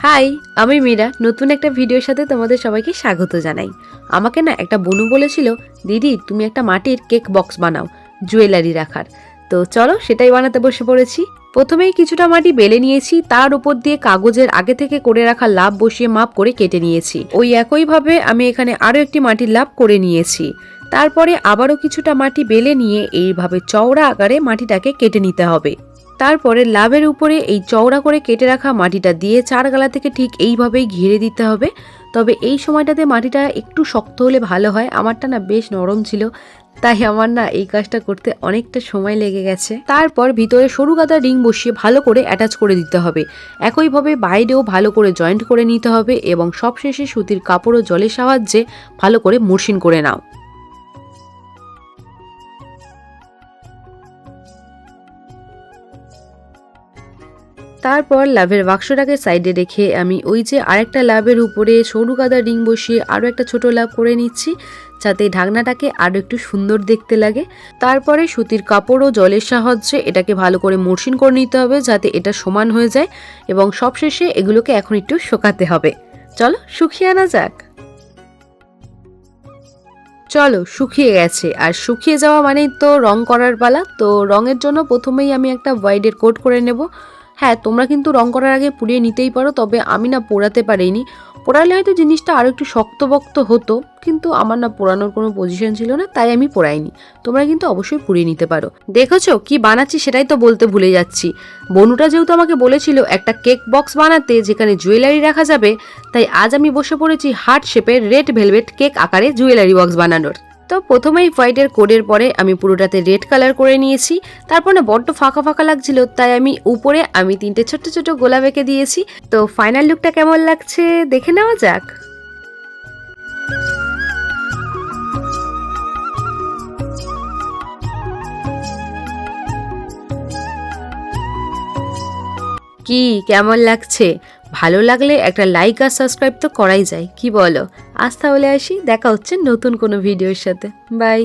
High, আমি মীরা। নতুন একটা ভিডিওর সাথে তোমাদের সবাইকে স্বাগত জানাই। আমাকে না একটা বনু বলেছিল, দিদি, তুমি একটা মাটির কেক বক্স বানাও, জুয়েলারি রাখার। তো চলো সেটাই বানাতে বসে পড়েছি। প্রথমেই কিছুটা মাটি বেলে নিয়েছি, তার উপর দিয়ে কাগজের আগে থেকে করে রাখা লাভ বসিয়ে মাপ করে কেটে নিয়েছি। ওই একইভাবে আমি এখানে আরও একটি মাটির লাভ করে নিয়েছি। তারপরে আবারও কিছুটা মাটি বেলে নিয়ে এইভাবে চওড়া আকারে মাটিটাকে কেটে নিতে হবে। তারপরে লাভের উপরে এই চওড়া করে কেটে রাখা মাটিটা দিয়ে চার গালা থেকে ঠিক এইভাবেই ঘিরে দিতে হবে। তবে এই সময়টাতে মাটিটা একটু শক্ত হলে ভালো হয়। আমারটা না বেশ নরম ছিল, তাই আমার না এই কাজটা করতে অনেকটা সময় লেগে গেছে। তারপর ভিতরে সরু গাদা রিং বসিয়ে ভালো করে অ্যাটাচ করে দিতে হবে। একইভাবে বাইরেও ভালো করে জয়েন্ট করে নিতে হবে এবং সবশেষে সুতির কাপড় ও জলের সাহায্যে ভালো করে মসৃণ করে নাও। তারপর লাভের বাক্সটাকে সাইডে রেখে আমি ওই যে আরেকটা লাভের উপরে সরু গাদা রিং বসিয়ে আরও একটা ছোট লাভ করে নিচ্ছি, যাতে ঢাকনাটাকে আরও একটু সুন্দর দেখতে লাগে। তারপরে সুতির কাপড় ও জলের সাহায্যে এটাকে ভালো করে মসৃণ করে নিতে হবে, যাতে এটা সমান হয়ে যায় এবং সবশেষে এগুলোকে এখন একটু শোকাতে হবে। চলো, শুকিয়ে আনা যাক। চলো, শুকিয়ে গেছে। আর শুকিয়ে যাওয়া মানেই তো রং করার পালা। তো রঙের জন্য প্রথমেই আমি একটা হোয়াইটের কোট করে নেব। হ্যাঁ তোমরা কিন্তু রং করার আগে পুড়িয়ে নিতেই পারো, তবে আমি না পোড়াতে পারিনি। পোড়ালে হয়তো জিনিসটা আরও একটু শক্তবক্ত হতো, কিন্তু আমার না পোড়ানোর কোনো পজিশন ছিল না, তাই আমি পোড়াইনি। তোমরা কিন্তু অবশ্যই পুড়িয়ে নিতে পারো। দেখেছ? কি বানাচ্ছি সেটাই তো বলতে ভুলে যাচ্ছি। বনুটা যেহেতু আমাকে বলেছিল একটা কেক বক্স বানাতে, যেখানে জুয়েলারি রাখা যাবে, তাই আজ আমি বসে পড়েছি হার্ট শেপের রেড ভেলভেট কেক আকারে জুয়েলারি বক্স বানানোর। তো প্রথমেই হোয়াইটের কোডের পরে আমি পুরোটাতে রেড কালার করে নিয়েছি। তারপর না বড্ড ফাঁকা ফাঁকা লাগছিল, তাই আমি উপরে আমি তিনটে ছোট্ট ছোট্ট গোলাপ এঁকে দিয়েছি। তো ফাইনাল লুকটা কেমন লাগছে দেখে নেওয়া যাক। কি, কেমন লাগছে? ভালো লাগলে একটা লাইক আর সাবস্ক্রাইব তো করাই যায়, কি বলো? আজ তাহলে আসি, দেখা হচ্ছে নতুন কোনো ভিডিওর সাথে। বাই